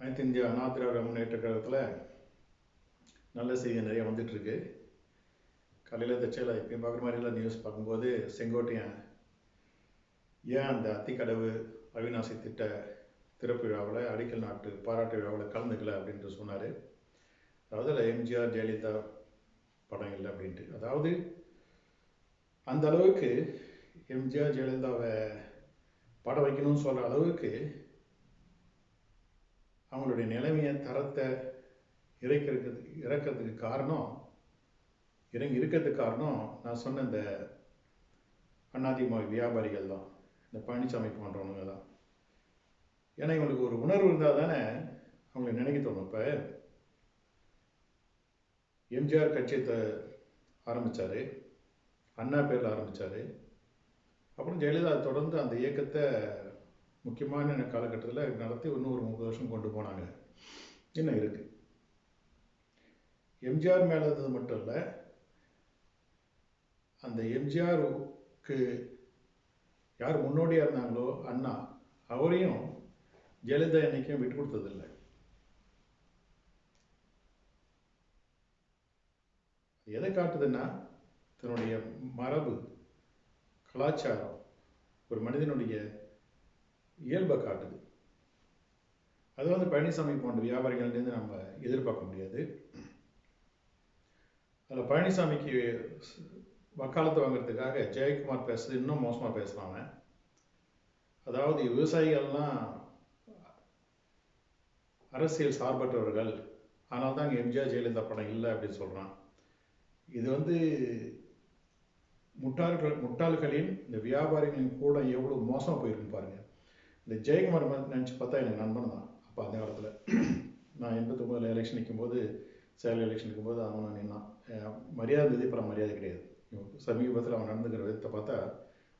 அனைத்து இந்திய அண்ணா திராவிட முன்னேற்ற கழகத்தில் நல்ல செய்தி நிறைய வந்துட்டுருக்கு. காலையில் தச்சையில் எப்பயும் பார்க்குற மாதிரிலாம் நியூஸ் பார்க்கும்போது செங்கோட்டையன் ஏன் அந்த அத்திக்கடவு அவிநாசி திட்ட திறப்பு விழாவில் அடிக்கல் நாட்டு பாராட்டு விழாவில் கலந்துக்கல அப்படின்ட்டு சொன்னார். அதாவது அதில் எம்ஜிஆர் ஜெயலலிதா படம் இல்லை அப்படின்ட்டு. அதாவது அந்த அளவுக்கு எம்ஜிஆர் ஜெயலலிதாவை படம் வைக்கணும்னு சொல்கிற அளவுக்கு அவங்களுடைய நிலைமையை தரத்தை இறக்கிறதுக்கு இறக்கிறதுக்கு காரணம் இறங்கி இருக்கிறதுக்கு காரணம் நான் சொன்ன இந்த அண்ணாதிமுக வியாபாரிகள் தான் இந்த பழனிசாமி போன்றவனுங்க தான். ஏன்னா இவங்களுக்கு ஒரு உணர்வு இருந்தால் தானே அவங்களை நினைக்க தோணும். இப்போ எம்ஜிஆர் கட்சியை ஆரம்பித்தார் அண்ணா பேரில் ஆரம்பித்தார் அப்புறம் ஜெயலலிதா தொடர்ந்து அந்த இயக்கத்தை முக்கியமான காலகட்டத்தில் நடத்தி இன்னும் ஒரு முப்பது வருஷம் கொண்டு போனாங்க. இன்னும் இருக்கு? எம்ஜிஆர் மேலே இருந்தது மட்டும் இல்லை அந்த எம்ஜிஆருக்கு யார் முன்னோடியாக இருந்தாங்களோ அண்ணா அவரையும் ஜெயலலிதா என்னைக்கும் விட்டு கொடுத்ததில்லை. எதை காட்டுதுன்னா தன்னுடைய மரபு கலாச்சாரம் ஒரு மனிதனுடைய இயல்பை காட்டுது. அது வந்து பழனிசாமி போன்ற வியாபாரிகள்லேருந்து நம்ம எதிர்பார்க்க முடியாது. அதில் பழனிசாமிக்கு வக்காலத்து வாங்குறதுக்காக ஜெயக்குமார் பேசுறது இன்னும் மோசமாக பேசுகிறாங்க அதாவது விவசாயிகள்லாம் அரசியல் சார்பற்றவர்கள். ஆனால் தான் எம்ஜிஆர் ஜெயலலிதா படம் இல்லை அப்படின்னு சொல்கிறான் இது வந்து முட்டாள்கள் முட்டாள்களின் இந்த வியாபாரிகளின் கூட எவ்வளோ மோசமாக போயிருக்கு பாருங்கள் இந்த ஜெயக்குமார் நினச்சி பார்த்தா எனக்கு நண்பன் தான். அப்போ அந்த காலத்தில். நான் எண்பத்தொம்பதில் எலெக்ஷன் நிற்கும்போது சேலம் எலெக்ஷன் நிற்கும்போது அவன் நின்னான். மரியாதை இருந்தது இப்போ மரியாதை கிடையாது. சமீபத்தில் அவன் நடந்துக்கிற விதத்தை பார்த்தா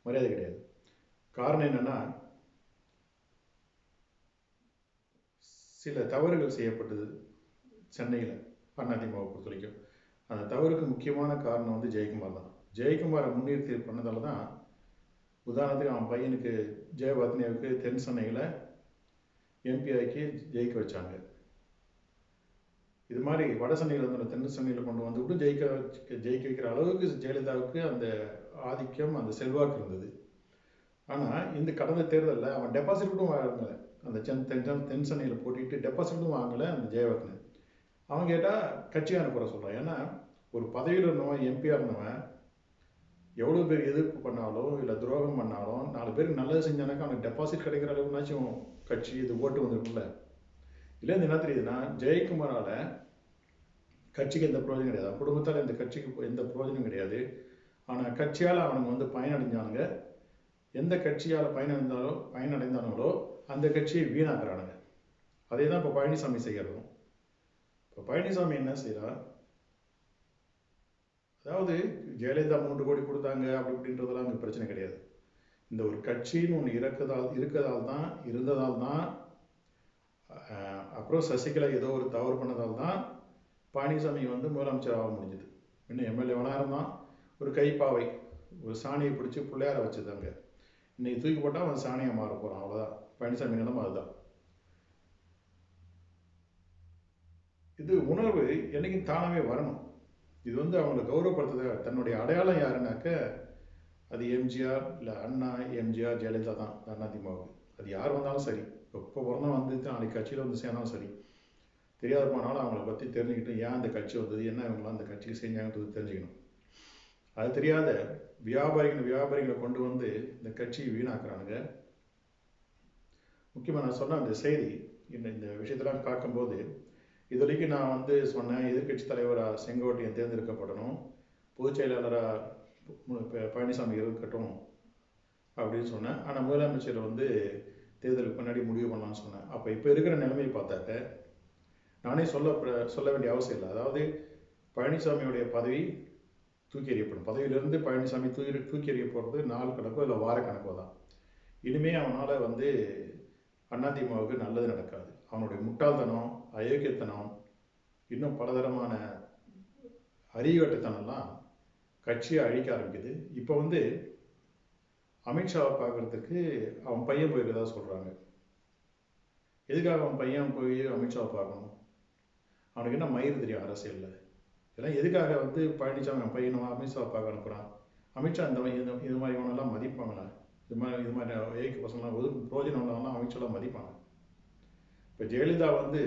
மரியாதை கிடையாது. காரணம் என்னென்னா சில தவறுகள் செய்யப்பட்டது சென்னையில் அதிமுக பொறுத்த வரைக்கும். அந்த தவறுக்கு முக்கியமான காரணம் வந்து ஜெயக்குமார் தான். ஜெயக்குமாரை முன்னிறுத்தி பண்ணதால தான் உதாரணத்துக்கு அவன் பையனுக்கு ஜெயபத்னியாவுக்கு தென் சென்னையில் எம்பிஐக்கு ஜெயிக்க வச்சாங்க. இது மாதிரி வட சென்னையில் இருந்து தென் சென்னையில் கொண்டு வந்து விட்டு ஜெயிக்க ஜெயிக்க வைக்கிற அளவுக்கு ஜெயலலிதாவுக்கு அந்த ஆதிக்கம் அந்த செல்வாக்கு இருந்தது. ஆனால் இந்த கடந்த தேர்தலில் அவன் டெபாசிட் கூட வாங்கலை. அந்த சென் தென் தென் சென்னையில் போட்டிட்டு டெபாசிட்டும் வாங்கலை அந்த ஜெயவர்தன். அவன் கேட்டால் கட்சியான குறை சொல்கிறான் ஏன்னா ஒரு பதவியில் இருந்தவன் எம்பியாக இருந்தவன் எவ்வளோ பேர் எதிர்ப்பு பண்ணாலும் துரோகம் பண்ணாலும் நாலு பேருக்கு நல்லது செஞ்சானாக்கா அவனுக்கு டெபாசிட் கிடைக்கிற அளவுக்குனாச்சும் கட்சி இது ஓட்டு வந்துருக்குல்ல இல்லை என்ன தெரியுதுன்னா ஜெயக்குமாரால் கட்சிக்கு எந்த பிரயோஜனம் கிடையாது. குடும்பத்தால் இந்த கட்சிக்கு எந்த பிரயோஜனம் கிடையாது. ஆனால் கட்சியால் அவனுங்க வந்து பயனடைஞ்சானுங்க. எந்த கட்சியால் பயனடைந்தாலோ பயனடைந்தானுங்களோ அந்த கட்சியை வீணாக்குறானுங்க. அதே தான் இப்போ பழனிசாமி செய்கிறதும் இப்போ பழனிசாமி என்ன செய்கிறார் அதாவது ஜெயலலிதா மூன்று கோடி கொடுத்தாங்க அப்படி இப்படின்றதெல்லாம் அங்கே பிரச்சனை கிடையாது. இந்த ஒரு கட்சின்னு ஒன்று இருக்கிறதால் இருக்கிறதால் தான் இருந்ததால் தான் அப்புறம் சசிகலா ஏதோ ஒரு தவறு பண்ணதால் தான் பழனிசாமி வந்து முதலமைச்சர் ஆக முடிஞ்சது. இன்னும் எம்எல்ஏவனாக இருந்தான். ஒரு கைப்பாவை ஒரு சாணியை பிடிச்சி பிள்ளையார வச்சுதாங்க இன்னைக்கு தூக்கி போட்டால் அவன் சாணியை மாற போகிறான் அவ்வளோதான் பழனிசாமி நிலம அதுதான். இது உணர்வு என்னைக்கும் தானாகவே வரணும். இது வந்து அவங்களை கௌரவப்படுத்துறது தன்னுடைய அடையாளம் யாருனாக்க அது எம்ஜிஆர் இல்லை அண்ணா எம்ஜிஆர் ஜெயலலிதா தான் அதிமுகவுக்கு அது யார் வந்தாலும் சரி. எப்போ பிறந்தா வந்து நாளைக்கு கட்சியில் வந்து சேர்ந்தாலும் சரி. தெரியாத போனாலும் அவங்கள பற்றி தெரிஞ்சுக்கிட்டு ஏன் அந்த கட்சி வந்தது என்ன இவங்களாம் அந்த கட்சிக்கு செஞ்சாங்கன்றது தெரிஞ்சுக்கணும். அது தெரியாத வியாபாரிகள் வியாபாரிகளை கொண்டு வந்து இந்த கட்சியை வீணாக்குறானுங்க. முக்கியமாக நான் சொன்ன அந்த செய்தி இந்த இந்த விஷயத்தெல்லாம் பார்க்கும்போது இது வரைக்கும் நான் வந்து சொன்னேன் எதிர்கட்சி தலைவராக செங்கோட்டையன் தேர்ந்தெடுக்கப்படணும் பொதுச் செயலாளராக பழனிசாமி இருக்கட்டும் அப்படின்னு சொன்னேன். ஆனால் முதலமைச்சர் வந்து தேர்தலுக்கு முன்னாடி முடிவு பண்ணலாம்னு சொன்னேன். அப்போ இப்போ இருக்கிற நிலைமையை பார்த்தாக்க நானே சொல்ல சொல்ல வேண்டிய அவசியம் இல்லை. அதாவது பழனிசாமியுடைய பதவி தூக்கி எறியப்படும். பதவியிலிருந்து பழனிசாமி தூக்கி தூக்கி எறிய போகிறது நாள் கணக்கோ இல்லை வார கணக்கோ தான். இனிமே அவனால் வந்து அதிமுகவுக்கு நல்லது நடக்காது. அவனுடைய முட்டாள்தனம் அயோக்கியத்தனம் இன்னும் பலதரமான அறிவட்டத்தனம்லாம் கட்சியை அழிக்க ஆரம்பிக்குது. இப்போ வந்து அமித்ஷாவை பார்க்கறதுக்கு அவன் பையன் போயிருக்கதா சொல்கிறாங்க எதுக்காக அவன் பையன் போய் அமித்ஷாவை பார்க்கணும்? அவனுக்கு என்ன மயிறு தெரியும் அரசியலில்? இதெல்லாம் எதுக்காக வந்து பழனிசாமி அவன் பையனை அமித்ஷாவை பார்க்க அனுப்புகிறான் அமித்ஷா இந்த இது மாதிரி இவனெல்லாம் மதிப்பாங்களா? இது மாதிரி இது மாதிரி ஏக்கு பசங்களாம் ஒரு பிரோஜனம் இல்லாமல் அமித்ஷாலாம் மதிப்பாங்க. இப்போ ஜெயலலிதா வந்து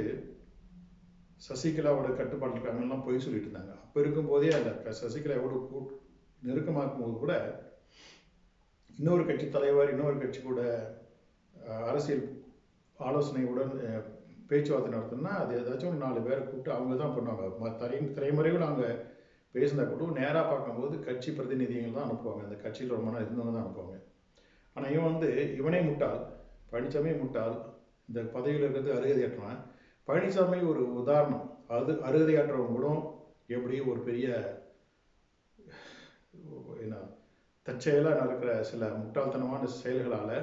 சசிகலாவோட கட்டுப்பாட்டில் இருக்காங்கலாம் பொய் சொல்லிட்டு இருந்தாங்க அப்போ இருக்கும்போதே அந்த க- சசிகலாவோட கூ நெருக்கமாக்கும் போது கூட இன்னொரு கட்சி தலைவர் இன்னொரு கட்சி கூட அரசியல் ஆலோசனையுடன் பேச்சுவார்த்தை நடத்தணும்னா அது ஏதாச்சும் ஒரு நாலு பேரை கூப்பிட்டு அவங்க தான் பண்ணுவாங்க. ம- திரை திரைமுறைகள் அவங்க பேசினா கூட நேராக பார்க்கும்போது கட்சி பிரதிநிதிகள் தான் அனுப்புவாங்க. அந்த கட்சியில் ரொம்ப நாள் இருந்தவங்க தான் அனுப்புவாங்க. ஆனால் இவன் வந்து இவனே முட்டாள் பழனிசாமி முட்டாள் இந்த பதவியில் இருக்கிறது அருகதையற்றவன் பழனிசாமி ஒரு உதாரணம். அது அறுவதையாற்றவங்களும் கூட எப்படி ஒரு பெரிய என்ன தற்செயலாக நடக்கிற சில முட்டாள்தனமான செயல்களால்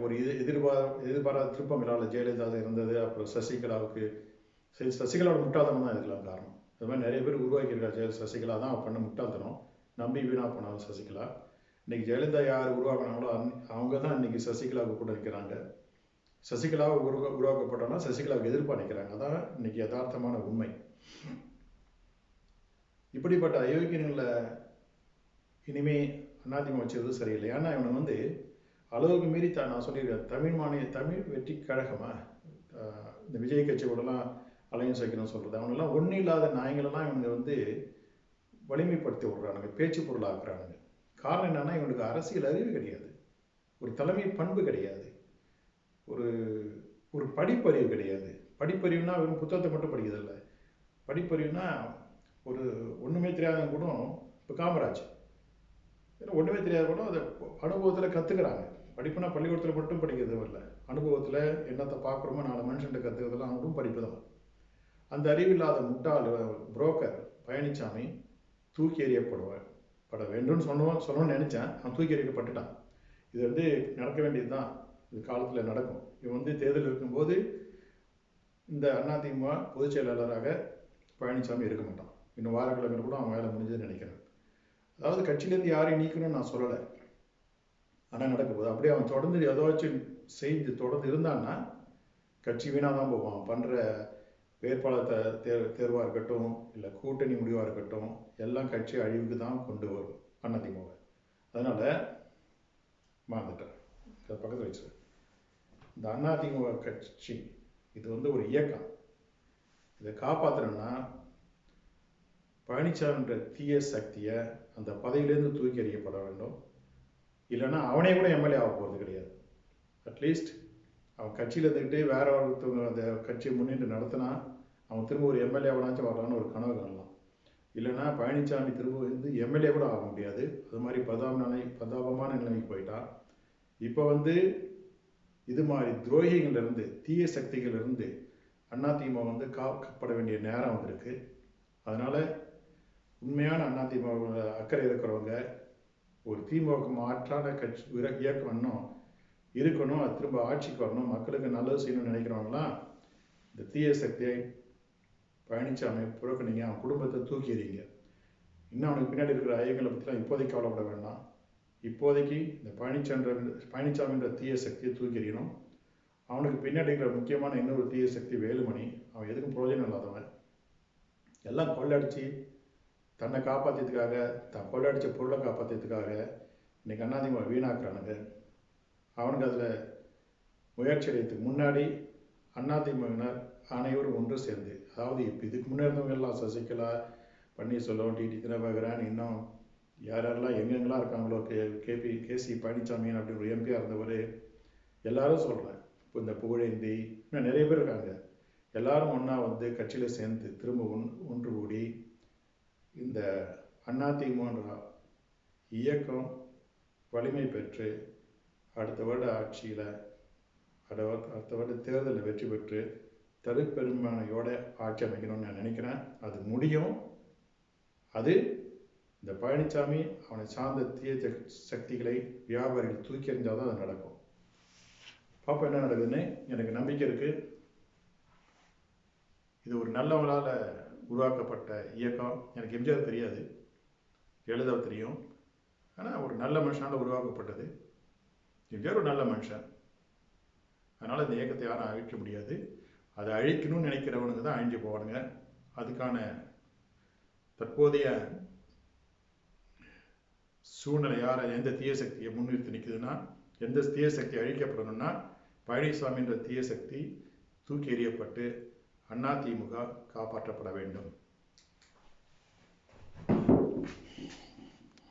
ஒரு இது எதிர்பார எதிர்பாராத திருப்பங்களால் ஜெயலலிதா இருந்தது அப்புறம் சசிகலாவுக்கு சரி சசிகலாவோட முட்டாள்தனம் தான் இதுக்கெல்லாம் காரணம். அது மாதிரி நிறைய பேர் உருவாக்கியிருக்கா ஜெய சசிகலா தான் பண்ண முட்டாள்தனம். நம்பி வீணா போனாலும் சசிகலா. இன்னைக்கு ஜெயலலிதா யார் உருவாக்குனாங்களோ அன்- அவங்க தான் இன்னைக்கு சசிகலாவுக்கு கூட நிற்கிறாங்க சசிகலாவை உருவா உருவாக்கப்பட்டோம்னா சசிகலாவுக்கு எதிர்ப்பாக நிற்கிறாங்க அதான் இன்னைக்கு யதார்த்தமான உண்மை. இப்படிப்பட்ட அயோக்கியங்களை இனிமே அதிமுக வச்சது சரியில்லை. ஏன்னா இவனை வந்து அளவுக்கு மீறி த நான் சொல்லியிருக்கேன். தமிழ் மாநில தமிழ் வெற்றி கழகமா? இந்த விஜய் கட்சியோடலாம் அலையன்ஸ் வைக்கணும்னு சொல்கிறது அவனெல்லாம் ஒன்றும் இல்லாத நாயங்களெல்லாம் இவங்க வந்து வலிமைப்படுத்தி விடுறானுங்க. பேச்சு பொருளாக்குறானுங்க. காரணம் என்னென்னா இவனுக்கு அரசியல் அறிவு கிடையாது. ஒரு தலைமை பண்பு கிடையாது. ஒரு ஒரு படிப்பறிவு கிடையாது. படிப்பறிவுனா வெறும் புத்தகத்தை மட்டும் படிக்கிறதில்ல. படிப்பறிவுனா ஒரு ஒன்றுமே தெரியாதவங்க கூட இப்போ காமராஜ். ஏன்னா ஒன்றுமே தெரியாத கூட அதை அனுபவத்தில் கற்றுக்குறாங்க படிப்புனா பள்ளிக்கூடத்தில் மட்டும் படிக்கிறதும் இல்லை. அனுபவத்தில் என்னத்தை பார்க்குறோமோ நாலு மனுஷன்ட்ட கற்றுக்கிறதுலாம் அவங்களும் படிப்பு தான். அந்த அறிவில்லாத முட்டாள் புரோக்கர் பழனிசாமி தூக்கி எறியப்படுவார். பட வேண்டும்னு சொன்னோம் சொல்லணும்னு நினச்சேன். அவன் தூக்கி எறியப்பட்டுட்டான். இது வந்து நடக்க வேண்டியது தான் இது காலத்தில் நடக்கும். இவன் வந்து தேர்தல் இருக்கும்போது இந்த அதிமுக பொதுச் செயலாளராக பழனிசாமி இருக்க மாட்டான். இன்னும் வாரக்கிழமை கூட அவன் வேலை முடிஞ்சதுன்னு நினைக்கிறேன். அதாவது கட்சியிலேருந்து யாரையும் நீக்கணும்னு நான் சொல்லலை. ஆனால் நடக்கும்போது அப்படியே அவன் தொடர்ந்து ஏதாச்சும் செய்து தொடர்ந்து இருந்தான்னா கட்சி வீணாக தான் போவான் பண்ணுற வேட்பாளர் தே தேர் தேர்வாக இருக்கட்டும் இல்லை கூட்டணி முடிவாக இருக்கட்டும் எல்லாம் கட்சி அழிவுக்கு தான் கொண்டு வரும் அதிமுக அதனால் மறந்துட்டேன். பக்கத்தில் வச்சுருக்கேன் இந்த அதிமுக கட்சி இது வந்து ஒரு இயக்கம். இதை காப்பாற்றணும்னா பழனிசாமின்ற தீய சக்தியை அந்த பதவியிலேருந்து தூக்கி எறியப்பட வேண்டும். இல்லைன்னா அவனே கூட எம்எல்ஏ ஆக போகிறது கிடையாது. அட்லீஸ்ட் அவன் கட்சியில் இருந்துக்கிட்டு வேற ஒருத்தவங்க அந்த கட்சியை முன்னிட்டு நடத்தினா அவன் திரும்ப ஒரு எம்எல்ஏ ஆகலாச்சும் வரலான்னு ஒரு கனவு காணலாம். இல்லைன்னா பழனிசாமி திரும்ப வந்து எம்எல்ஏ கூட ஆக முடியாது. அது மாதிரி பதாப நிலை பதாபமான நிலைமைக்கு போயிட்டான் இப்போ வந்து இது மாதிரி துரோகிகளிலிருந்து தீய சக்திகளிலிருந்து அதிமுக வந்து காக்கப்பட வேண்டிய நேரம் வந்திருக்கு. அதனால் உண்மையான அதிமுக அக்கறை இருக்கிறவங்க ஒரு திமுக மாற்றான கட்சி இயக்கம் இன்னும் இருக்கணும் அது திரும்ப ஆட்சிக்கு வரணும் மக்களுக்கு நல்லது செய்யணும்னு நினைக்கிறவங்களாம் இந்த தீய சக்தியை பழனிசாமி புறக்கணிங்க அவன் குடும்பத்தை தூக்கி இன்னும் அவனுக்கு பின்னாடி இருக்கிற ஐயங்களை பற்றிலாம் இப்போதைக்கு கவலைப்பட வேண்டாம். இப்போதைக்கு இந்த பழனிசான்ற பழனிசாமின்ற தீய சக்தியை தூக்கி எறியணும் அவனுக்கு பின்னாடி இருக்கிற முக்கியமான இன்னொரு தீய சக்தி வேலுமணி அவன் எதுக்கும் பிரயோஜனம் இல்லாதவன். எல்லாம் கொள்ளடிச்சு தன்னை காப்பாற்றியதுக்காக தன் கொள்ளடிச்ச பொருளை காப்பாற்றியதுக்காக இன்னைக்கு அண்ணாதிமுக வீணாக்குறானுங்க. அவனுக்கு அதில் முயற்சி எடுத்து முன்னாடி அதிமுகவினர் அனைவரும் ஒன்று சேர்ந்து அதாவது இப்போ இதுக்கு முன்னே இருந்தவங்க எல்லாம் சசிகலா பன்னீர்செல்வம் டிடி தினகரன் இன்னும் யார் யாரெல்லாம் எங்கெங்கெல்லாம் இருக்காங்களோ கே கேபி கேசி பழனிசாமி அப்படி ஒரு எம்பியாக இருந்தவர் எல்லாரும் சொல்கிறேன் இப்போ இந்த புகழேந்தி இன்னும் நிறைய பேர் இருக்காங்க. எல்லாரும் ஒன்றா வந்து கட்சியில் சேர்ந்து திரும்ப ஒன் ஒன்று கூடி இந்த அதிமுகன்ற இயக்கம் வலிமை பெற்று அடுத்த வருட ஆட்சியில் அடுத்த வருட தேர்தலில் வெற்றி பெற்று தருப்பெரும்பான்மையோட ஆட்சி அமைக்கணும்னு நான் நினைக்கிறேன். அது முடியும். அது இந்த பழனிசாமி அவனை சார்ந்த தீய சக்திகளை வியாபாரிகள் தூக்கி எறிஞ்சால் தான் அது நடக்கும். பாப்பா என்ன நடக்குதுன்னு எனக்கு நம்பிக்கை இருக்கு. இது ஒரு நல்லவங்களால் உருவாக்கப்பட்ட இயக்கம். எனக்கு எம்ஜிஆர் தெரியாது. எழுத தெரியும். ஆனால் ஒரு நல்ல மனுஷனால் உருவாக்கப்பட்டது. எம்ஜிஆர் ஒரு நல்ல மனுஷன். அதனால் இந்த இயக்கத்தை யாரும் அழிக்க முடியாது. அதை அழிக்கணும்னு நினைக்கிறவனுங்க தான் அழிஞ்சு போவானுங்க. அதுக்கான தற்போதைய சூழ்நிலை யாரை எந்த தீய சக்தியை முன்னிறுத்தி நிற்குதுன்னா எந்த தீய சக்தி அழிக்கப்படணும்னா பழனிசாமின்ற தீய சக்தி தூக்கி எறியப்பட்டு அதிமுக காப்பாற்றப்பட வேண்டும்.